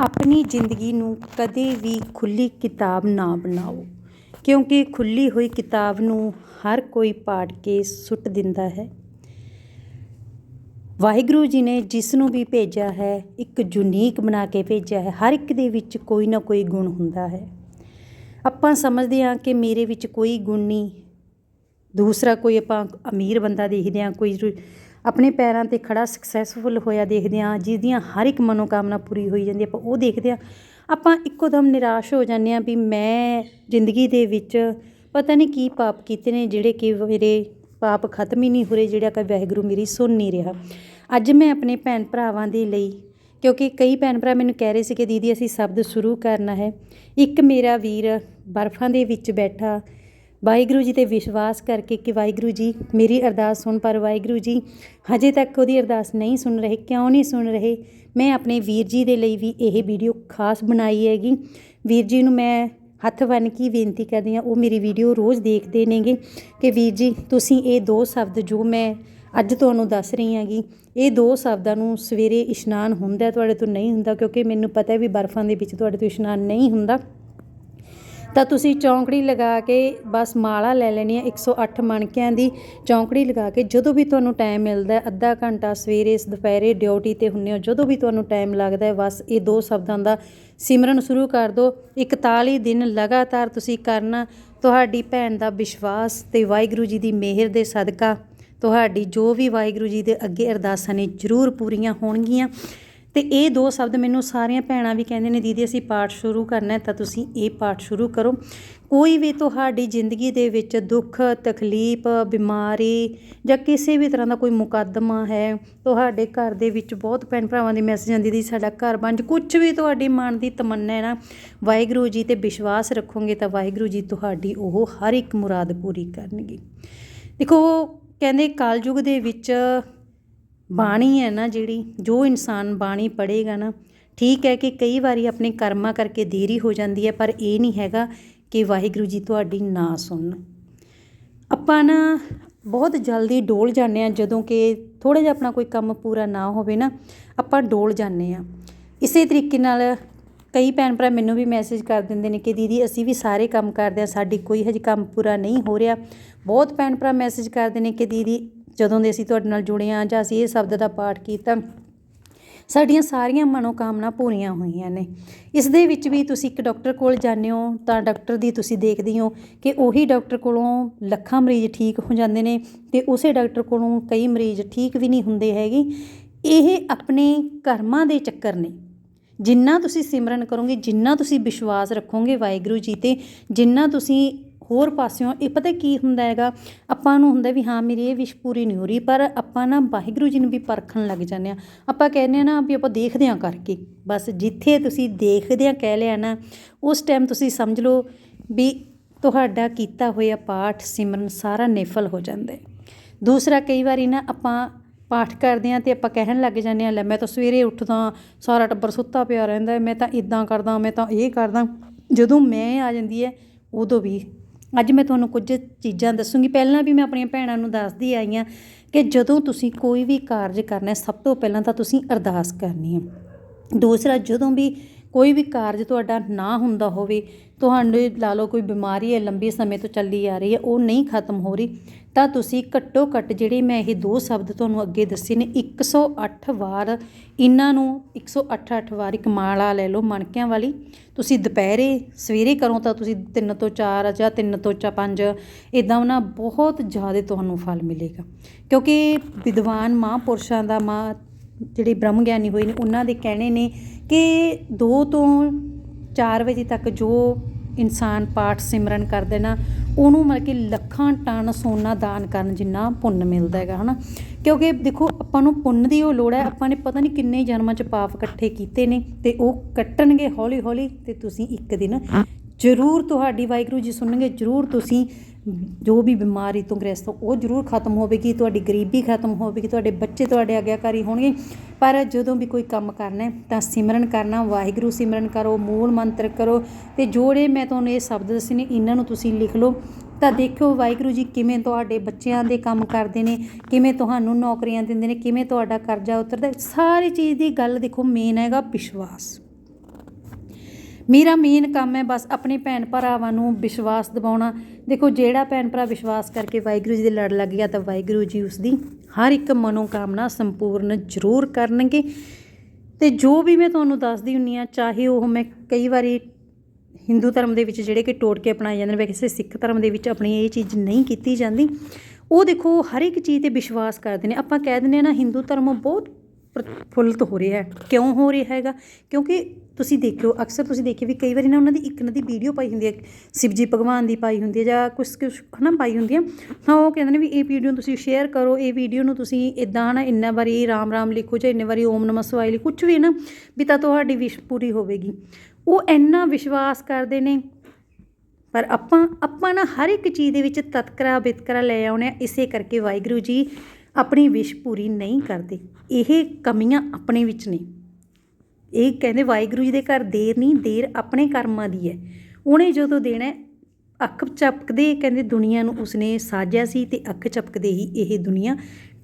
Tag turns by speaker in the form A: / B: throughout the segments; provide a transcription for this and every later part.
A: ਆਪਣੀ ਜ਼ਿੰਦਗੀ ਨੂੰ ਕਦੇ ਵੀ ਖੁੱਲ੍ਹੀ ਕਿਤਾਬ ਨਾ ਬਣਾਓ, ਕਿਉਂਕਿ ਖੁੱਲ੍ਹੀ ਹੋਈ ਕਿਤਾਬ ਨੂੰ ਹਰ ਕੋਈ ਪਾੜ ਕੇ ਸੁੱਟ ਦਿੰਦਾ ਹੈ। ਵਾਹਿਗੁਰੂ ਜੀ ਨੇ ਜਿਸ ਨੂੰ ਵੀ ਭੇਜਿਆ ਹੈ, ਇੱਕ ਯੂਨੀਕ ਬਣਾ ਕੇ ਭੇਜਿਆ ਹੈ, ਹਰ ਇੱਕ ਦੇ ਵਿੱਚ ਕੋਈ ਨਾ ਕੋਈ ਗੁਣ ਹੁੰਦਾ ਹੈ। ਆਪਾਂ ਸਮਝਦੇ ਹਾਂ ਕਿ ਮੇਰੇ ਵਿੱਚ ਕੋਈ ਗੁਣ ਨਹੀਂ, ਦੂਸਰਾ ਕੋਈ ਆਪਾਂ ਅਮੀਰ ਬੰਦਾ ਦੇਖਦੇ ਹਾਂ, ਕੋਈ ਆਪਣੇ ਪੈਰਾਂ ਤੇ ਖੜਾ ਸਕਸੈਸਫੁਲ ਹੋਇਆ ਦੇਖਦੇ ਹਾਂ, ਜਿਹਦੀਆਂ ਹਰ ਇੱਕ ਮਨੋਕਾਮਨਾ ਪੂਰੀ ਹੋਈ ਜਾਂਦੀ ਆਪਾਂ ਉਹ ਦੇਖਦੇ ਹਾਂ। ਆਪਾਂ ਇੱਕੋ ਦਮ ਨਿਰਾਸ਼ ਹੋ ਜਾਂਦੇ ਹਾਂ ਵੀ ਮੈਂ ਜ਼ਿੰਦਗੀ ਦੇ ਵਿੱਚ ਪਤਾ ਨਹੀਂ ਕੀ ਪਾਪ ਕੀਤੇ ਨੇ, ਜਿਹੜੇ ਕਿ ਮੇਰੇ ਪਾਪ ਖਤਮ ਹੀ ਨਹੀਂ ਹੋ ਰਹੇ, ਜਿਹੜਾ ਕਿ ਵਾਹਿਗੁਰੂ ਮੇਰੀ ਸੁਣ ਨਹੀਂ ਰਿਹਾ। ਅੱਜ ਮੈਂ ਆਪਣੇ ਭੈਣ ਭਰਾਵਾਂ ਦੇ ਲਈ, ਕਿਉਂਕਿ ਕਈ ਭੈਣ ਭਰਾ ਮੈਨੂੰ ਕਹਿ ਰਹੇ ਸੀ ਕਿ ਦੀਦੀ, ਅਸੀਂ ਸ਼ਬਦ ਸ਼ੁਰੂ ਕਰਨਾ ਹੈ। ਇੱਕ ਮੇਰਾ ਵੀਰ ਬਰਫਾਂ ਦੇ ਵਿੱਚ ਬੈਠਾ ਵਾਹਿਗੁਰੂ ਜੀ ਤੇ ਵਿਸ਼ਵਾਸ ਕਰਕੇ ਕਿ ਵਾਹਿਗੁਰੂ ਜੀ ਮੇਰੀ ਅਰਦਾਸ ਸੁਣ, ਪਰ ਵਾਹਿਗੁਰੂ ਜੀ, ਹਜੇ ਤੱਕ ਉਹਦੀ ਅਰਦਾਸ ਨਹੀਂ ਸੁਣ ਰਹੇ, ਕਿਉਂ ਨਹੀਂ ਸੁਣ ਰਹੇ? ਮੈਂ ਆਪਣੇ ਵੀਰ ਜੀ ਦੇ ਲਈ ਵੀ ਇਹ ਵੀਡੀਓ ਖਾਸ ਬਣਾਈ ਹੈਗੀ। ਵੀਰ ਜੀ ਨੂੰ ਮੈਂ ਹੱਥ ਬੰਨ੍ਹ ਕੇ ਬੇਨਤੀ ਕਰਦੀ ਹਾਂ, ਉਹ ਮੇਰੀ ਵੀਡੀਓ ਰੋਜ਼ ਦੇਖਦੇ ਨੇਗੇ ਕਿ ਵੀਰ ਜੀ, ਤੁਸੀਂ ਇਹ ਦੋ ਸ਼ਬਦ ਜੋ ਮੈਂ ਅੱਜ ਤੁਹਾਨੂੰ ਦੱਸ ਰਹੀ ਹਾਂਗੀ, ਇਹ ਦੋ ਸ਼ਬਦਾਂ ਨੂੰ ਸਵੇਰੇ ਇਸ਼ਨਾਨ ਹੁੰਦਾ ਤੁਹਾਡੇ ਤੋਂ ਨਹੀਂ ਹੁੰਦਾ, ਕਿਉਂਕਿ ਮੈਨੂੰ ਪਤਾ ਹੈ ਵੀ ਬਰਫ਼ਾਂ ਦੇ ਵਿੱਚ ਤੁਹਾਡੇ ਤੋਂ ਇਸ਼ਨਾਨ ਨਹੀਂ ਹੁੰਦਾ। ਤਾਂ ਤੁਸੀਂ ਚੌਂਕੜੀ ਲਗਾ ਕੇ ਬਸ ਮਾਲਾ ਲੈ ਲੈਣੀ ਹੈ 108 ਮਣਕਿਆਂ ਦੀ ਚੌਂਕੜੀ ਲਗਾ ਕੇ। ਜਦੋਂ ਵੀ ਤੁਹਾਨੂੰ ਟਾਈਮ ਮਿਲਦਾ ਅੱਧਾ ਘੰਟਾ ਸਵੇਰੇ, ਦੁਪਹਿਰੇ ਡਿਊਟੀ ਤੇ ਹੁੰਨੇ ਹੋ, ਜਦੋਂ ਵੀ ਤੁਹਾਨੂੰ ਟਾਈਮ ਲੱਗਦਾ ਹੈ, ਬਸ ਇਹ ਦੋ ਸ਼ਬਦਾਂ ਦਾ ਸਿਮਰਨ ਸ਼ੁਰੂ ਕਰ ਦਿਓ। 41 ਦਿਨ ਲਗਾਤਾਰ ਤੁਸੀਂ ਕਰਨਾ, ਤੁਹਾਡੀ ਭੈਣ ਦਾ ਵਿਸ਼ਵਾਸ ਤੇ ਵਾਹਿਗੁਰੂ ਜੀ ਦੀ ਮਿਹਰ ਦੇ ਸਦਕਾ, ਤੁਹਾਡੀ ਜੋ ਵੀ ਵਾਹਿਗੁਰੂ ਜੀ ਦੇ ਅੱਗੇ ਅਰਦਾਸਾਂ ਨੇ ਜ਼ਰੂਰ ਪੂਰੀਆਂ ਹੋਣਗੀਆਂ। ਤੇ ਇਹ ਦੋ ਸ਼ਬਦ ਮੈਨੂੰ ਸਾਰੀਆਂ ਭੈਣਾਂ ਵੀ ਕਹਿੰਦੇ ਨੇ, ਦੀਦੀ, ਅਸੀਂ ਪਾਠ ਸ਼ੁਰੂ ਕਰਨਾ ਹੈ ਤਾਂ ਤੁਸੀਂ ਇਹ ਪਾਠ ਸ਼ੁਰੂ ਕਰੋ। ਕੋਈ ਵੀ ਤੁਹਾਡੀ ਜ਼ਿੰਦਗੀ ਦੇ ਵਿੱਚ ਦੁੱਖ, ਤਕਲੀਫ, ਬਿਮਾਰੀ ਜਾਂ ਕਿਸੇ ਵੀ ਤਰ੍ਹਾਂ ਦਾ ਕੋਈ ਮੁਕੱਦਮਾ ਹੈ, ਤੁਹਾਡੇ ਘਰ ਦੇ ਵਿੱਚ ਬਹੁਤ ਭੈਣ ਭਰਾਵਾਂ ਦੀ ਮੈਸੇਜ ਆਉਂਦੀ ਦੀ ਸਾਡਾ ਘਰ ਬਣ ਜਾ। ਕੁਝ ਵੀ ਤੁਹਾਡੀ ਮਨ ਦੀ ਤਮੰਨਾ ਹੈ ਨਾ, ਵਾਹਿਗੁਰੂ ਜੀ ਤੇ ਵਿਸ਼ਵਾਸ ਰੱਖੋਗੇ ਤਾਂ ਵਾਹਿਗੁਰੂ ਜੀ ਤੁਹਾਡੀ ਉਹ ਹਰ ਇੱਕ ਮੁਰਾਦ ਪੂਰੀ ਕਰਨਗੇ। ਦੇਖੋ, ਕਹਿੰਦੇ ਕਲਯੁਗ ਦੇ ਵਿੱਚ ਬਾਣੀ ਹੈ ਨਾ ਜਿਹੜੀ, ਜੋ ਇਨਸਾਨ ਬਾਣੀ ਪੜ੍ਹੇਗਾ ਨਾ, ਠੀਕ ਹੈ ਕਿ ਕਈ ਵਾਰੀ ਆਪਣੇ ਕਰਮਾਂ ਕਰਕੇ ਦੇਰੀ ਹੋ ਜਾਂਦੀ ਹੈ, ਪਰ ਇਹ ਨਹੀਂ ਹੈਗਾ ਕਿ ਵਾਹਿਗੁਰੂ ਜੀ ਤੁਹਾਡੀ ਨਾ ਸੁਣਨ। ਆਪਾਂ ਨਾ ਬਹੁਤ ਜਲਦੀ ਡੋਲ ਜਾਂਦੇ ਆ ਜਦੋਂ ਕਿ ਥੋੜਾ ਜਿਹਾ ਆਪਣਾ ਕੋਈ ਕੰਮ ਪੂਰਾ ਨਾ ਹੋਵੇ ਨਾ, ਆਪਾਂ ਡੋਲ ਜਾਂਦੇ ਆ ਇਸੇ ਤਰੀਕੇ ਨਾਲ ਕਈ ਭੈਣ ਭਰਾ ਮੈਨੂੰ ਵੀ ਮੈਸੇਜ ਕਰ ਦਿੰਦੇ ਨੇ ਕਿ ਦੀਦੀ, ਅਸੀਂ ਵੀ ਸਾਰੇ ਕੰਮ ਕਰਦੇ ਆ ਸਾਡੀ ਕੋਈ ਹਜੇ ਕੰਮ ਪੂਰਾ ਨਹੀਂ ਹੋ ਰਿਹਾ। ਬਹੁਤ ਭੈਣ ਭਰਾ ਮੈਸੇਜ ਕਰਦੇ ਨੇ ਕਿ ਦੀਦੀ ਜਦੋਂ ਦੇ ਅਸੀਂ ਤੁਹਾਡੇ ਨਾਲ ਜੁੜੇ ਆ ਜਾਂ ਅਸੀਂ ਇਹ ਸ਼ਬਦ ਦਾ ਪਾਠ ਕੀਤਾ, ਸਾਡੀਆਂ ਸਾਰੀਆਂ ਮਨੋਕਾਮਨਾ ਪੂਰੀਆਂ ਹੋਈਆਂ ਨੇ। ਇਸ ਦੇ ਵਿੱਚ ਵੀ ਤੁਸੀਂ ਇੱਕ ਡਾਕਟਰ ਕੋਲ ਜਾਂਦੇ ਹੋ, ਤਾਂ ਡਾਕਟਰ ਦੀ ਤੁਸੀਂ ਦੇਖਦੇ ਹੋ ਕਿ ਉਹੀ ਡਾਕਟਰ ਕੋਲੋਂ ਲੱਖਾਂ ਮਰੀਜ਼ ਠੀਕ ਹੋ ਜਾਂਦੇ ਨੇ ਤੇ ਉਸੇ ਡਾਕਟਰ ਕੋਲੋਂ ਕਈ ਮਰੀਜ਼ ਠੀਕ ਵੀ ਨਹੀਂ ਹੁੰਦੇ ਹੈਗੇ। ਇਹ ਆਪਣੇ ਕਰਮਾਂ ਦੇ ਚੱਕਰ ਨੇ। ਜਿੰਨਾ ਤੁਸੀਂ ਸਿਮਰਨ ਕਰੋਗੇ, ਜਿੰਨਾ ਤੁਸੀਂ ਵਿਸ਼ਵਾਸ ਰੱਖੋਗੇ ਵਾਹਿਗੁਰੂ ਜੀ ਤੇ, ਜਿੰਨਾ ਤੁਸੀਂ ਹੋਰ ਪਾਸਿਓਂ ਇਹ ਪਤਾ ਕੀ ਹੁੰਦਾ ਹੈਗਾ? ਆਪਾਂ ਨੂੰ ਹੁੰਦਾ ਵੀ ਹਾਂ, ਮੇਰੀ ਇਹ ਵਿਸ਼ ਪੂਰੀ ਨਹੀਂ ਹੋ ਰਹੀ, ਪਰ ਆਪਾਂ ਨਾ ਵਾਹਿਗੁਰੂ ਜੀ ਨੂੰ ਵੀ ਪਰਖਣ ਲੱਗ ਜਾਂਦੇ ਆ ਆਪਾਂ ਕਹਿੰਦੇ ਆ ਨਾ ਵੀ ਆਪਾਂ ਦੇਖਦੇ ਆ ਕਰਕੇ। ਬਸ ਜਿੱਥੇ ਤੁਸੀਂ ਦੇਖਦੇ ਆ ਕਹਿ ਲਿਆ ਨਾ, ਉਸ ਟਾਈਮ ਤੁਸੀਂ ਸਮਝ ਲਓ ਵੀ ਤੁਹਾਡਾ ਕੀਤਾ ਹੋਇਆ ਪਾਠ ਸਿਮਰਨ ਸਾਰਾ ਨਿਫਲ ਹੋ ਜਾਂਦਾ ਹੈ। ਦੂਸਰਾ ਕਈ ਵਾਰੀ ਨਾ ਆਪਾਂ ਪਾਠ ਕਰਦੇ ਆ ਤੇ ਆਪਾਂ ਕਹਿਣ ਲੱਗ ਜਾਂਦੇ ਆ ਲੈ ਮੈਂ ਤਾਂ ਸਵੇਰੇ ਉੱਠਦਾ, ਸਾਰਾ ਟੱਬਰ ਸੁੱਤਾ ਪਿਆ ਰਹਿੰਦਾ, ਮੈਂ ਤਾਂ ਇਦਾਂ ਕਰਦਾ, ਮੈਂ ਤਾਂ ਇਹ ਕਰਦਾ। ਜਦੋਂ ਮੈਂ ਆ ਜਾਂਦੀ ਹੈ, ਉਦੋਂ ਵੀ ਅੱਜ ਮੈਂ ਤੁਹਾਨੂੰ ਕੁਝ ਚੀਜ਼ਾਂ ਦੱਸੂਗੀ। ਪਹਿਲਾਂ ਵੀ ਮੈਂ ਆਪਣੀਆਂ ਭੈਣਾਂ ਨੂੰ ਦੱਸਦੀ ਆਈ ਹਾਂ ਕਿ ਜਦੋਂ ਤੁਸੀਂ ਕੋਈ ਵੀ ਕਾਰਜ ਕਰਨਾ ਸਭ ਤੋਂ ਪਹਿਲਾਂ ਤਾਂ ਤੁਸੀਂ ਅਰਦਾਸ ਕਰਨੀ ਹੈ। ਦੂਸਰਾ, ਜਦੋਂ ਵੀ ਕੋਈ ਵੀ ਕਾਰਜ ਤੁਹਾਡਾ ਨਾ ਹੁੰਦਾ ਹੋਵੇ ਤੁਹਾਨੂੰ ਲਾ ਲਓ ਕੋਈ ਬਿਮਾਰੀ ਹੈ, ਲੰਬੇ ਸਮੇਂ ਤੋਂ ਚੱਲੀ ਆ ਰਹੀ ਹੈ, ਉਹ ਨਹੀਂ ਖਤਮ ਹੋ ਰਹੀ ਤਾਂ ਤੁਸੀਂ ਘੱਟੋ ਘੱਟ ਜਿਹੜੇ ਮੈਂ ਇਹ ਦੋ ਸ਼ਬਦ ਤੁਹਾਨੂੰ ਅੱਗੇ ਦੱਸੇ ਨੇ 108 ਵਾਰ ਇਹਨਾਂ ਨੂੰ, ਇੱਕ ਸੌ ਅੱਠ ਅੱਠ ਵਾਰ ਇੱਕ ਮਾਲਾ ਲੈ ਲਓ ਮਣਕਿਆਂ ਵਾਲੀ। ਤੁਸੀਂ ਦੁਪਹਿਰੇ, ਸਵੇਰੇ ਕਰੋ ਤਾਂ ਤੁਸੀਂ ਤਿੰਨ ਤੋਂ ਚਾਰ ਜਾਂ ਤਿੰਨ ਤੋਂ 5 ਇਦਾਂ ਨਾ ਬਹੁਤ ਜ਼ਿਆਦਾ ਤੁਹਾਨੂੰ ਫਲ ਮਿਲੇਗਾ। ਕਿਉਂਕਿ ਵਿਦਵਾਨ ਮਹਾਂਪੁਰਸ਼ਾਂ ਦਾ ਮਾਂ ਜਿਹੜੇ ਬ੍ਰਹਮ ਗਿਆਨੀ ਹੋਏ ਨੇ, ਉਹਨਾਂ ਦੇ ਕਹਿਣੇ ਨੇ ਕਿ 2 ਤੋਂ 4 ਵਜੇ ਤੱਕ ਜੋ ਇਨਸਾਨ ਪਾਠ ਸਿਮਰਨ ਕਰਦੇ ਨਾ ਉਹਨੂੰ ਮਤਲਬ ਕਿ ਲੱਖਾਂ ਟਨ ਸੋਨਾ ਦਾਨ ਕਰਨ ਜਿੰਨਾ ਪੁੰਨ ਮਿਲਦਾ ਹੈਗਾ, ਹਨਾ? ਕਿਉਂਕਿ ਦੇਖੋ, ਆਪਾਂ ਨੂੰ ਪੁੰਨ ਦੀ ਉਹ ਲੋੜ ਹੈ, ਆਪਾਂ ਨੇ ਪਤਾ ਨਹੀਂ ਕਿੰਨੇ ਜਨਮਾਂ 'ਚ ਪਾਪ ਇਕੱਠੇ ਕੀਤੇ ਨੇ ਤੇ ਉਹ ਕੱਟਣਗੇ ਹੌਲੀ ਹੌਲੀ ਤੇ ਤੁਸੀਂ ਇੱਕ ਦਿਨ ਜ਼ਰੂਰ ਤੁਹਾਡੀ ਵਾਹਿਗੁਰੂ ਜੀ ਸੁਣਨਗੇ, ਜ਼ਰੂਰ ਤੁਸੀਂ ਜੋ ਵੀ ਬਿਮਾਰੀ ਤੋਂ ਗ੍ਰਸਤ ਹੋ, ਉਹ ਜ਼ਰੂਰ ਖਤਮ ਹੋਵੇਗੀ, ਤੁਹਾਡੀ ਗਰੀਬੀ ਖਤਮ ਹੋਵੇਗੀ, ਤੁਹਾਡੇ ਬੱਚੇ ਤੁਹਾਡੇ ਆਗਿਆਕਾਰੀ ਹੋਣਗੇ। ਪਰ ਜਦੋਂ ਵੀ ਕੋਈ ਕੰਮ ਕਰਨਾ ਹੈ, ਤਾਂ ਸਿਮਰਨ ਕਰਨਾ, ਵਾਹਿਗੁਰੂ ਸਿਮਰਨ ਕਰੋ, ਮੂਲ ਮੰਤਰ ਕਰੋ, ਤੇ ਜੋੜੇ ਮੈਂ ਤੁਹਾਨੂੰ ਇਹ ਸ਼ਬਦ ਦੱਸੇ ਨੇ, ਇਹਨਾਂ ਨੂੰ ਤੁਸੀਂ ਲਿਖ ਲਓ। ਤਾਂ ਦੇਖਿਓ ਵਾਹਿਗੁਰੂ ਜੀ ਕਿਵੇਂ ਤੁਹਾਡੇ ਬੱਚਿਆਂ ਦੇ ਕੰਮ ਕਰਦੇ ਨੇ, ਕਿਵੇਂ ਤੁਹਾਨੂੰ ਨੌਕਰੀਆਂ ਦਿੰਦੇ ਨੇ, ਕਿਵੇਂ ਤੁਹਾਡਾ ਕਰਜ਼ਾ ਉਤਰਦਾ ਸਾਰੀ ਚੀਜ਼ ਦੀ ਗੱਲ ਦੇਖੋ ਮੇਨ ਹੈਗਾ ਵਿਸ਼ਵਾਸ। ਮੇਰਾ ਮੇਨ ਕੰਮ ਹੈ ਬਸ ਆਪਣੇ ਭੈਣ ਭਰਾਵਾਂ ਨੂੰ ਵਿਸ਼ਵਾਸ ਦਿਵਾਉਣਾ। ਦੇਖੋ, ਜਿਹੜਾ ਭੈਣ ਭਰਾ ਵਿਸ਼ਵਾਸ ਕਰਕੇ ਵਾਹਿਗੁਰੂ ਜੀ ਦੇ ਲੜ ਲੱਗ ਗਿਆ, ਤਾਂ ਵਾਹਿਗੁਰੂ ਜੀ ਉਸ ਦੀ ਹਰ ਇੱਕ ਮਨੋਕਾਮਨਾ ਸੰਪੂਰਨ ਜ਼ਰੂਰ ਕਰਨਗੇ। ਤੇ ਜੋ ਵੀ ਮੈਂ ਤੁਹਾਨੂੰ ਦੱਸਦੀ ਹੁੰਨੀ ਆ, ਚਾਹੇ ਉਹ ਮੈਂ ਕਈ ਵਾਰੀ ਹਿੰਦੂ ਧਰਮ ਦੇ ਵਿੱਚ ਜਿਹੜੇ ਕਿ ਟੋਟਕੇ ਅਪਣਾਏ ਜਾਂਦੇ ਨੇ ਵੈਸੇ ਸਿੱਖ ਧਰਮ ਦੇ ਵਿੱਚ ਆਪਣੀ ਇਹ ਚੀਜ਼ ਨਹੀਂ ਕੀਤੀ ਜਾਂਦੀ, ਉਹ ਦੇਖੋ, ਹਰ ਇੱਕ ਚੀਜ਼ ਤੇ ਵਿਸ਼ਵਾਸ ਕਰਦੇ ਨੇ। ਆਪਾਂ ਕਹਿ ਦਿੰਦੇ ਆ ਨਾ, ਹਿੰਦੂ ਧਰਮ ਬਹੁਤ ਪ੍ਰਫੁੱਲਤ ਹੋ ਰਿਹਾ ਕਿਉਂ ਹੋ ਰਿਹਾ ਹੈਗਾ? ਕਿਉਂਕਿ ਤੁਸੀਂ ਦੇਖਿਓ, ਅਕਸਰ ਤੁਸੀਂ ਦੇਖਿਓ ਵੀ ਕਈ ਵਾਰੀ ਨਾ ਉਹਨਾਂ ਦੀ ਇੱਕ ਨਾ ਦੀ ਵੀਡੀਓ ਪਾਈ ਹੁੰਦੀ ਹੈ। ਸ਼ਿਵਜੀ ਭਗਵਾਨ ਦੀ ਪਾਈ ਹੁੰਦੀ ਹੈ ਜਾਂ ਕੁਝ ਕੁਝ ਹਨਾ ਪਾਈ ਹੁੰਦੀ ਹੈ। ਤਾਂ ਉਹ ਕਹਿੰਦੇ ਨੇ ਵੀ ਇਹ ਵੀਡੀਓ ਤੁਸੀਂ ਸ਼ੇਅਰ ਕਰੋ, ਇਹ ਵੀਡੀਓ ਨੂੰ ਤੁਸੀਂ ਇਦਾਂ ਨਾ ਇੰਨਾ ਵਾਰੀ ਰਾਮ ਰਾਮ ਲਿਖੋ ਜਾਂ ਇੰਨੇ ਵਾਰੀ ਓਮ ਨਮः ਸ਼ਿਵਾਏ ਲਿਖੋ ਕੁਝ ਵੀ ਨਾ ਵੀ ਤਾਂ ਤੁਹਾਡੀ ਵਿਸ਼ ਪੂਰੀ ਹੋਵੇਗੀ। ਉਹ ਇੰਨਾ ਵਿਸ਼ਵਾਸ ਕਰਦੇ ਨੇ, ਪਰ ਆਪਾਂ ਆਪਾਂ ਨਾ ਹਰ ਇੱਕ ਚੀਜ਼ ਦੇ ਵਿੱਚ ਤਤਕਰਾ ਬਿਤਕਰਾ ਲੈ ਆਉਣੇ ਆ ਇਸੇ ਕਰਕੇ ਵਾਹਿਗੁਰੂ ਜੀ ਆਪਣੀ ਵਿਸ਼ ਪੂਰੀ ਨਹੀਂ ਕਰਦੇ। ਇਹ ਕਮੀਆਂ ਆਪਣੇ ਵਿੱਚ ਨੇ। ਇਹ ਕਹਿੰਦੇ ਵਾਹਿਗੁਰੂ ਜੀ ਦੇ ਘਰ ਦੇਰ ਨਹੀਂ, ਦੇਰ ਆਪਣੇ ਕਰਮਾਂ ਦੀ ਹੈ। ਉਹਨੇ ਜਦੋਂ ਦੇਣਾ ਅੱਖ ਚਪਕਦੇ ਕਹਿੰਦੇ ਦੁਨੀਆ ਨੂੰ ਉਸਨੇ ਸਾਜਿਆ ਸੀ ਤੇ ਅੱਖ ਚਪਕਦੇ ਹੀ ਇਹ ਦੁਨੀਆ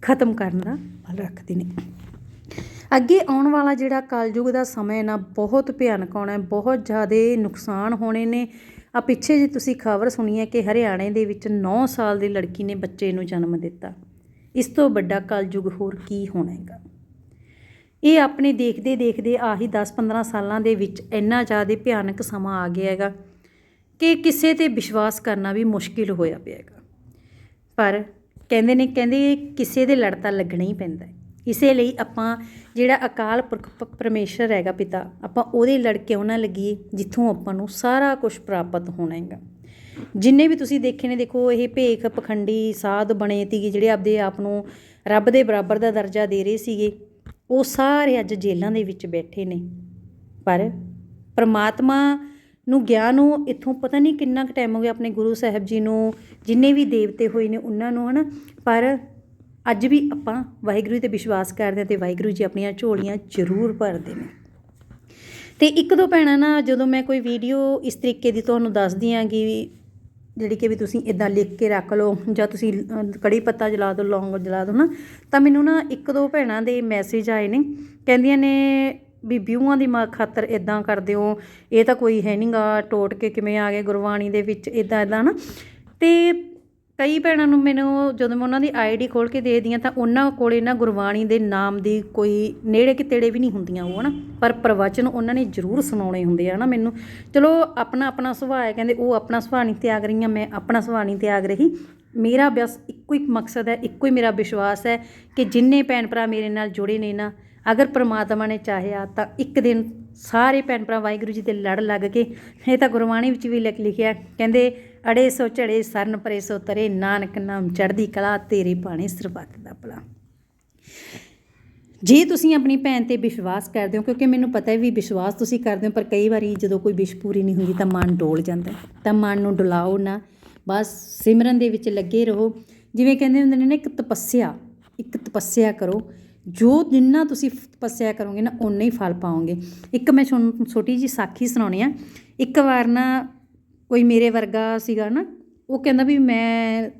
A: ਖਤਮ ਕਰਨ ਦਾ ਬਲ ਰੱਖਦੇ ਨੇ। ਅੱਗੇ ਆਉਣ ਵਾਲਾ ਜਿਹੜਾ ਕਲਯੁਗ ਦਾ ਸਮਾਂ ਨਾ, ਬਹੁਤ ਭਿਆਨਕ ਆਉਣਾ ਹੈ, ਬਹੁਤ ਜ਼ਿਆਦਾ ਨੁਕਸਾਨ ਹੋਣੇ ਨੇ। ਆ ਪਿੱਛੇ ਜੇ ਤੁਸੀਂ ਖਬਰ ਸੁਣੀ ਹੈ ਕਿ ਹਰਿਆਣੇ ਦੇ ਵਿੱਚ 9 ਸਾਲ ਦੀ ਲੜਕੀ ਨੇ ਬੱਚੇ ਨੂੰ ਜਨਮ ਦਿੱਤਾ। ਇਸ ਤੋਂ ਵੱਡਾ ਕਲਯੁਗ ਹੋਰ ਕੀ ਹੋਣਾ ਹੈਗਾ ਇਹ ਆਪਣੇ ਦੇਖਦੇ ਦੇਖਦੇ ਆਹੀ 10-15 ਸਾਲਾਂ ਦੇ ਵਿੱਚ ਇੰਨਾ ਜ਼ਿਆਦਾ ਭਿਆਨਕ ਸਮਾਂ ਆ ਗਿਆ ਹੈਗਾ ਕਿ ਕਿਸੇ ਤੇ ਵਿਸ਼ਵਾਸ ਕਰਨਾ ਵੀ ਮੁਸ਼ਕਿਲ ਹੋਇਆ ਪਿਆ ਹੈਗਾ। ਪਰ ਕਹਿੰਦੇ ਨੇ, ਕਹਿੰਦੇ ਕਿਸੇ ਦੇ ਲੜ ਤਾਂ ਲੱਗਣਾ ਹੀ ਪੈਂਦਾ ਇਸੇ ਲਈ ਆਪਾਂ ਜਿਹੜਾ ਅਕਾਲ ਪੁਰਖ ਪ- ਪਰਮੇਸ਼ਰ ਹੈਗਾ ਪਿਤਾ, ਆਪਾਂ ਉਹਦੇ ਲੜ ਕੇ ਉਹਨਾਂ ਲੱਗੀਏ ਜਿੱਥੋਂ ਆਪਾਂ ਨੂੰ ਸਾਰਾ ਕੁਝ ਪ੍ਰਾਪਤ ਹੋਣਾ ਹੈਗਾ। ਜਿੰਨੇ ਵੀ ਤੁਸੀਂ ਦੇਖੇ ਨੇ, ਦੇਖੋ, ਇਹ ਭੇਖ, ਪਖੰਡੀ, ਸਾਧ ਬਣੇ ਤੀਗੇ ਜਿਹੜੇ ਆਪਦੇ ਆਪ ਨੂੰ ਰੱਬ ਦੇ ਬਰਾਬਰ ਦਾ ਦਰਜਾ ਦੇ ਰਹੇ ਸੀਗੇ, ਉਹ ਸਾਰੇ ਅੱਜ ਜੇਲ੍ਹਾਂ ਦੇ ਵਿੱਚ ਬੈਠੇ ਨੇ। ਪਰ ਪ੍ਰਮਾਤਮਾ ਨੂੰ, ਗਿਆਨ ਨੂੰ ਇੱਥੋਂ ਪਤਾ ਨਹੀਂ ਕਿੰਨਾ ਕੁ ਟਾਈਮ ਹੋ ਗਿਆ ਆਪਣੇ ਗੁਰੂ ਸਾਹਿਬ ਜੀ ਨੂੰ, ਜਿੰਨੇ ਵੀ ਦੇਵਤੇ ਹੋਏ ਨੇ ਉਹਨਾਂ ਨੂੰ, ਹਨਾ? ਪਰ ਅੱਜ ਵੀ ਆਪਾਂ ਵਾਹਿਗੁਰੂ ਤੇ ਵਿਸ਼ਵਾਸ ਕਰਦੇ ਹਾਂ ਤੇ ਵਾਹਿਗੁਰੂ ਜੀ ਆਪਣੀਆਂ ਝੋਲੀਆਂ ਜ਼ਰੂਰ ਭਰਦੇ ਨੇ। ਤੇ ਇੱਕ ਦੋ ਭੈਣਾਂ ਨਾ, ਜਦੋਂ ਮੈਂ ਕੋਈ ਵੀਡੀਓ ਇਸ ਤਰੀਕੇ ਦੀ ਤੁਹਾਨੂੰ ਦੱਸਦੀ ਹਾਂ ਕਿ ਜਿਹੜੀ ਕਿ ਵੀ ਤੁਸੀਂ ਇਦਾਂ ਲਿਖ ਕੇ ਰੱਖ ਲਓ ਜਾਂ ਤੁਸੀਂ ਕੜੀ ਪੱਤਾ ਜਲਾ ਦਿਓ, ਲੌਂਗ ਜਲਾ ਦਿਓ ਨਾ, ਤਾਂ ਮੈਨੂੰ ਨਾ ਇੱਕ ਦੋ ਭੈਣਾਂ ਦੇ ਮੈਸੇਜ ਆਏ ਨੇ। ਕਹਿੰਦੀਆਂ ਨੇ, ਵੀ ਵਿਊਆਂ ਦੀ ਮਾ, ਖਾਤਰ ਇਦਾਂ ਕਰਦੇ ਹੋ, ਇਹ ਤਾਂ ਕੋਈ ਹੈ ਨਹੀਂਗਾ ਟੋਟ ਕੇ ਕਿਵੇਂ ਆ ਗਏ ਗੁਰਬਾਣੀ ਦੇ ਵਿੱਚ ਇਦਾਂ ਇਦਾਂ ਨਾ। ਤੇ ਕਈ ਭੈਣਾਂ ਨੂੰ ਮੈਨੂੰ ਜਦੋਂ ਮੈਂ ਉਹਨਾਂ ਦੀ ਆਈਡੀ ਖੋਲ ਕੇ ਦੇਖਦੀ ਹਾਂ ਤਾਂ ਉਹਨਾਂ ਕੋਲੇ ਨਾ ਗੁਰਬਾਣੀ ਦੇ ਨਾਮ ਦੀ ਕੋਈ ਨੇੜੇ ਕਿ ਤੇੜੇ ਵੀ ਨਹੀਂ ਹੁੰਦੀਆਂ ਉਹ ਹਨਾ, ਪਰ ਪ੍ਰਵਚਨ ਉਹਨਾਂ ਨੇ ਜ਼ਰੂਰ ਸੁਣਾਉਣੇ ਹੁੰਦੇ ਆ ਨਾ ਮੈਨੂੰ। ਚਲੋ ਆਪਣਾ ਆਪਣਾ ਸੁਭਾਅ ਹੈ, ਕਹਿੰਦੇ ਉਹ ਆਪਣਾ ਸੁਭਾਅ ਨਹੀਂ ਤਿਆਗ ਰਹੀਆਂ, ਮੈਂ ਆਪਣਾ ਸੁਭਾਅ ਨਹੀਂ ਤਿਆਗ ਰਹੀ। ਮੇਰਾ ਬਸ ਇੱਕੋ ਹੀ ਮਕਸਦ ਹੈ, ਇੱਕੋ ਹੀ ਮੇਰਾ ਵਿਸ਼ਵਾਸ ਹੈ ਕਿ ਜਿੰਨੇ ਭੈਣ ਭਰਾ ਮੇਰੇ ਨਾਲ ਜੁੜੇ ਨੇ ਨਾ, ਅਗਰ ਪ੍ਰਮਾਤਮਾ ਨੇ ਚਾਹਿਆ ਤਾਂ ਇੱਕ ਦਿਨ ਸਾਰੇ ਭੈਣ ਭਰਾ ਵਾਹਿਗੁਰੂ ਜੀ ਦੇ ਲੜ ਲੱਗ ਕੇ, ਇਹ ਤਾਂ ਗੁਰਬਾਣੀ ਵਿੱਚ ਵੀ ਲਿਖ ਲਿਖਿਆ ਕਹਿੰਦੇ ਅੜੇ ਸੋ ਚੜੇ ਸਰਨ ਪਰੇ ਸੋ ਤਰੇ, ਨਾਨਕ ਨਾਮ ਚੜ੍ਹਦੀ ਕਲਾ, ਤੇਰੇ ਬਾਣੇ ਸਰਬੱਤ ਦਾ ਭਲਾ। ਜੇ, ਤੁਸੀਂ ਆਪਣੀ ਭੈਣ ਤੇ ਵਿਸ਼ਵਾਸ ਕਰਦੇ ਹੋ, ਕਿਉਂਕਿ ਮੈਨੂੰ ਪਤਾ ਹੈ ਵੀ ਵਿਸ਼ਵਾਸ ਤੁਸੀਂ ਕਰਦੇ ਹੋ, ਪਰ ਕਈ ਵਾਰੀ ਜਦੋਂ ਕੋਈ ਵਿਸ਼ ਪੂਰੀ ਨਹੀਂ ਹੁੰਦੀ ਤਾਂ ਮਨ ਡੋਲ ਜਾਂਦਾ ਤਾਂ ਮਨ ਨੂੰ ਡੁਲਾਓ ਨਾ। ਬਸ ਸਿਮਰਨ ਦੇ ਵਿੱਚ ਲੱਗੇ ਰਹੋ। ਜਿਵੇਂ ਕਹਿੰਦੇ ਹੁੰਦੇ ਨੇ ਨਾ, ਇੱਕ ਤਪੱਸਿਆ ਇੱਕ ਤਪੱਸਿਆ ਕਰੋ। ਜੋ ਜਿੰਨਾ ਤੁਸੀਂ ਤਪੱਸਿਆ ਕਰੋਗੇ ਨਾ ਉਨਾ ਹੀ ਫਲ ਪਾਓਗੇ। ਇੱਕ ਮੈਂ ਛੋਟੀ ਜੀ ਸਾਖੀ ਸੁਣਾਉਣੀ ਆ। ਇੱਕ ਵਾਰ ਨਾ ਕੋਈ ਮੇਰੇ ਵਰਗਾ ਸੀਗਾ ਨਾ, ਉਹ ਕਹਿੰਦਾ ਵੀ ਮੈਂ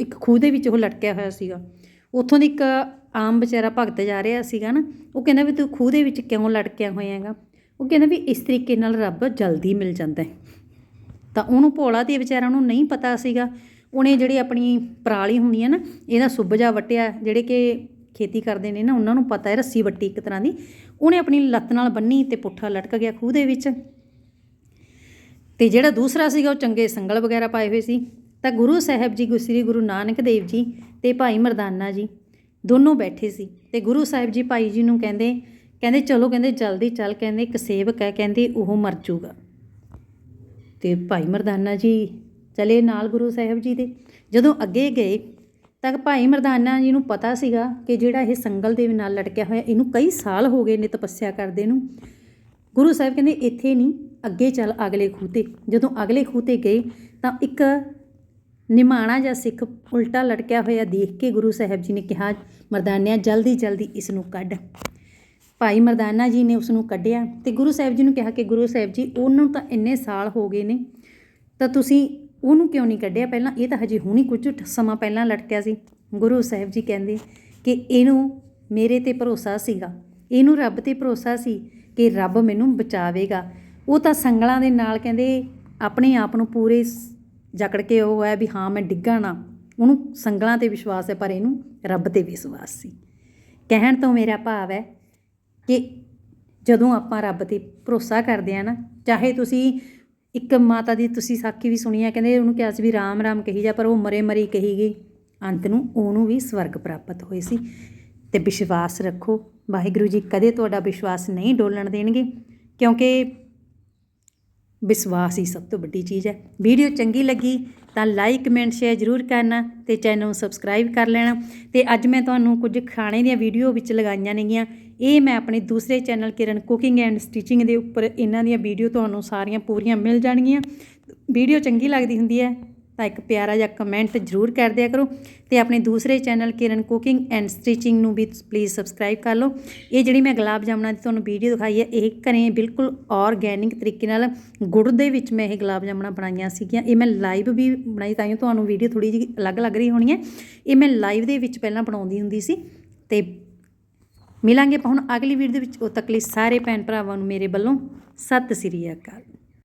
A: ਇੱਕ ਖੂਹ ਦੇ ਵਿੱਚ ਉਹ ਲਟਕਿਆ ਹੋਇਆ ਸੀਗਾ। ਉੱਥੋਂ ਦੀ ਇੱਕ ਆਮ ਵਿਚਾਰਾ ਭਗਤ ਜਾ ਰਿਹਾ ਸੀਗਾ ਨਾ, ਉਹ ਕਹਿੰਦਾ ਵੀ ਤੂੰ ਖੂਹ ਦੇ ਵਿੱਚ ਕਿਉਂ ਲਟਕਿਆ ਹੋਇਆ ਹੈਗਾ? ਉਹ ਕਹਿੰਦਾ ਵੀ ਇਸ ਤਰੀਕੇ ਨਾਲ ਰੱਬ ਜਲਦੀ ਮਿਲ ਜਾਂਦਾ ਹੈ। ਤਾਂ ਉਹਨੂੰ ਭੋਲਾ ਤੇ ਵਿਚਾਰਾ ਨੂੰ ਨਹੀਂ ਪਤਾ ਸੀਗਾ। ਉਹਨੇ ਜਿਹੜੀ ਆਪਣੀ ਪਰਾਲੀ ਹੁੰਦੀ ਹੈ ਨਾ, ਇਹਦਾ ਸੁੱਭ ਜਾ ਵਟਿਆ, ਜਿਹੜੇ ਕਿ ਖੇਤੀ ਕਰਦੇ ਨੇ ਨਾ, ਉਹਨਾਂ ਨੂੰ ਪਤਾ ਹੈ ਰੱਸੀ ਵੱਟੀ ਇੱਕ ਤਰ੍ਹਾਂ ਦੀ। ਉਹਨੇ ਆਪਣੀ ਲੱਤ ਨਾਲ ਬੰਨੀ ਤੇ ਪੁੱਠਾ ਲਟਕ ਗਿਆ ਖੂਹ ਦੇ ਵਿੱਚ। ਤੇ ਜਿਹੜਾ ਦੂਸਰਾ ਸੀਗਾ ਉਹ ਚੰਗੇ ਸੰਗਲ ਵਗੈਰਾ ਪਾਏ ਹੋਏ ਸੀ। ਤਾਂ ਗੁਰੂ ਸਾਹਿਬ ਜੀ, ਗੁ- ਸ੍ਰੀ ਗੁਰੂ ਨਾਨਕ ਦੇਵ ਜੀ ਤੇ ਭਾਈ ਮਰਦਾਨਾ ਜੀ ਦੋਨੋਂ ਬੈਠੇ ਸੀ ਤੇ ਗੁਰੂ ਸਾਹਿਬ ਜੀ ਭਾਈ ਜੀ ਨੂੰ ਕਹਿੰਦੇ ਕਹਿੰਦੇ ਚਲੋ, ਕਹਿੰਦੇ ਜਲਦੀ ਚੱਲ, ਕਹਿੰਦੇ ਇੱਕ ਸੇਵਕ ਹੈ, ਕਹਿੰਦੇ ਉਹ ਮਰ ਜਾਊਗਾ ਤੇ ਭਾਈ ਮਰਦਾਨਾ ਜੀ ਚਲੇ ਨਾਲ ਗੁਰੂ ਸਾਹਿਬ ਜੀ ਦੇ। ਜਦੋਂ ਅੱਗੇ ਗਏ ਤਾਂ ਭਾਈ ਮਰਦਾਨਾ ਜੀ ਨੂੰ ਪਤਾ ਸੀਗਾ ਕਿ ਜਿਹੜਾ ਇਹ ਸੰਗਲ ਦੇ ਨਾਲ ਲਟਕਿਆ ਹੋਇਆ, ਇਹਨੂੰ ਕਈ ਸਾਲ ਹੋ ਗਏ ਨੇ ਤਪੱਸਿਆ ਕਰਦੇ ਨੂੰ। ਗੁਰੂ ਸਾਹਿਬ ਕਹਿੰਦੇ, ਇੱਥੇ ਨਹੀਂ, ਅੱਗੇ ਚੱਲ ਅਗਲੇ ਖੂਹ ਤੇ। ਜਦੋਂ ਅਗਲੇ ਖੂਹ ਤੇ ਗਏ, ਤਾਂ ਇੱਕ ਨਿਮਾਣਾ ਜਾਂ ਸਿੱਖ ਉਲਟਾ ਲਟਕਿਆ ਹੋਇਆ ਦੇਖ ਕੇ ਗੁਰੂ ਸਾਹਿਬ ਜੀ ਨੇ ਕਿਹਾ, ਮਰਦਾਨਿਆ, ਜਲਦੀ ਜਲਦੀ ਇਸ ਨੂੰ ਕੱਢ। ਭਾਈ ਮਰਦਾਨਾ ਜੀ ਨੇ ਉਸ ਨੂੰ ਕੱਢਿਆ ਤੇ ਗੁਰੂ ਸਾਹਿਬ ਜੀ ਨੂੰ ਕਿਹਾ ਕਿ, ਗੁਰੂ ਸਾਹਿਬ ਜੀ, ਉਹਨੂੰ ਤਾਂ ਇੰਨੇ ਸਾਲ ਹੋ ਗਏ ਨੇ, ਤਾਂ ਤੁਸੀਂ ਉਹਨੂੰ ਕਿਉਂ ਨਹੀਂ ਕੱਢਿਆ? ਪਹਿਲਾਂ ਇਹ ਤਾਂ ਹਜੇ ਹੁਣੀ ਕੁਝ ਸਮਾਂ ਪਹਿਲਾਂ ਲਟਕਿਆ ਸੀ। ਗੁਰੂ ਸਾਹਿਬ ਜੀ ਕਹਿੰਦੇ ਕਿ, ਇਹਨੂੰ ਮੇਰੇ ਤੇ ਭਰੋਸਾ ਸੀਗਾ, ਇਹਨੂੰ ਰੱਬ ਤੇ ਭਰੋਸਾ ਸੀ ਕਿ ਰੱਬ ਮੈਨੂੰ ਬਚਾਵੇਗਾ। ਉਹ ਤਾਂ ਸੰਗਲਾਂ ਦੇ ਨਾਲ ਕਹਿੰਦੇ ਆਪਣੇ ਆਪ ਨੂੰ ਪੂਰੇ ਜਕੜ ਕੇ ਉਹ ਹੈ ਵੀ ਹਾਂ, ਮੈਂ ਡਿੱਗਾ ਨਾ। ਉਹਨੂੰ ਸੰਗਲਾਂ ਤੇ ਵਿਸ਼ਵਾਸ ਹੈ, ਪਰ ਇਹਨੂੰ ਰੱਬ ਤੇ ਵਿਸ਼ਵਾਸ ਸੀ। ਕਹਿਣ ਤੋਂ ਮੇਰਾ ਭਾਵ ਹੈ ਕਿ ਜਦੋਂ ਆਪਾਂ ਰੱਬ ਤੇ ਭਰੋਸਾ ਕਰਦੇ ਆ ਨਾ, ਚਾਹੇ ਤੁਸੀਂ ਇੱਕ ਮਾਤਾ ਦੀ ਤੁਸੀਂ ਸਾਖੀ ਵੀ ਸੁਣੀ ਆ ਕਹਿੰਦੇ ਉਹਨੂੰ ਕਿਹਾ ਸੀ ਵੀ ਰਾਮ ਰਾਮ ਕਹੀ ਜਾ, ਪਰ ਉਹ ਮਰੇ ਮਰੀ ਕਹੀ ਗਈ। ਅੰਤ ਨੂੰ ਉਹਨੂੰ ਵੀ ਸਵਰਗ ਪ੍ਰਾਪਤ ਹੋਏ ਸੀ। ਤੇ ਵਿਸ਼ਵਾਸ ਰੱਖੋ ਵਾਹਿਗੁਰੂ ਜੀ ਕਦੇ ਤੁਹਾਡਾ ਵਿਸ਼ਵਾਸ ਨਹੀਂ ਡੋਲਣ ਦੇਣਗੇ, ਕਿਉਂਕਿ ਵਿਸ਼ਵਾਸ ਹੀ ਸਭ ਤੋਂ ਵੱਡੀ ਚੀਜ਼ ਹੈ। ਵੀਡੀਓ ਚੰਗੀ ਲੱਗੀ ਤਾਂ ਲਾਈਕ, ਕਮੈਂਟ, ਸ਼ੇਅਰ ਜ਼ਰੂਰ ਕਰਨਾ ਤੇ ਚੈਨਲ ਨੂੰ ਸਬਸਕ੍ਰਾਈਬ ਕਰ ਲੈਣਾ। ਤੇ ਅੱਜ ਮੈਂ ਤੁਹਾਨੂੰ ਕੁਝ ਖਾਣੇ ਦੀਆਂ ਵੀਡੀਓ ਵਿੱਚ ਲਗਾਈਆਂ ਨੇਗੀਆਂ। ਇਹ ਮੈਂ ਆਪਣੇ ਦੂਸਰੇ channel Kiran cooking and stitching ਦੇ ਉੱਪਰ ਇਹਨਾਂ ਦੀਆਂ ਵੀਡੀਓ ਤੁਹਾਨੂੰ ਸਾਰੀਆਂ ਪੂਰੀਆਂ ਮਿਲ ਜਾਣਗੀਆਂ। ਵੀਡੀਓ ਚੰਗੀ ਲੱਗਦੀ ਹੁੰਦੀ ਹੈ ਤਾਂ ਇੱਕ ਪਿਆਰਾ ਜਿਹਾ ਕਮੈਂਟ ਜ਼ਰੂਰ ਕਰ ਦਿਆ ਕਰੋ ਤੇ ਆਪਣੇ ਦੂਸਰੇ channel Kiran cooking and stitching ਨੂੰ ਵੀ ਪਲੀਜ਼ ਸਬਸਕ੍ਰਾਈਬ ਕਰ ਲਓ। ਇਹ ਜਿਹੜੀ ਮੈਂ ਗੁਲਾਬ ਜਾਮਨਾਂ ਦੀ ਤੁਹਾਨੂੰ ਵੀਡੀਓ ਦਿਖਾਈ ਹੈ, ਇਹ ਘਰੇ ਬਿਲਕੁਲ ਆਰਗੈਨਿਕ ਤਰੀਕੇ ਨਾਲ ਗੁੜ ਦੇ ਵਿੱਚ ਮੈਂ ਇਹ ਗੁਲਾਬ ਜਾਮਨਾਂ ਬਣਾਈਆਂ ਸੀਗੀਆਂ। ਇਹ ਮੈਂ ਲਾਈਵ ਵੀ ਬਣਾਈ, ਤਾਂ ਹੀ ਤੁਹਾਨੂੰ ਵੀਡੀਓ ਥੋੜੀ ਜਿਹੀ ਅਲੱਗ ਲੱਗ ਰਹੀ ਹੋਣੀ ਹੈ। ਇਹ ਮੈਂ ਲਾਈਵ ਦੇ ਵਿੱਚ ਪਹਿਲਾਂ ਬਣਾਉਂਦੀ ਹੁੰਦੀ ਸੀ ਤੇ ਮਿਲਾਂਗੇ ਹੁਣ ਅਗਲੀ ਵੀਡੀਓ ਦੇ ਵਿੱਚ। ਉਦੋਂ ਤੱਕ ਲਈ ਸਾਰੇ ਭੈਣ ਭਰਾਵਾਂ ਨੂੰ ਮੇਰੇ ਵੱਲੋਂ ਸਤਿ ਸ੍ਰੀ ਅਕਾਲ।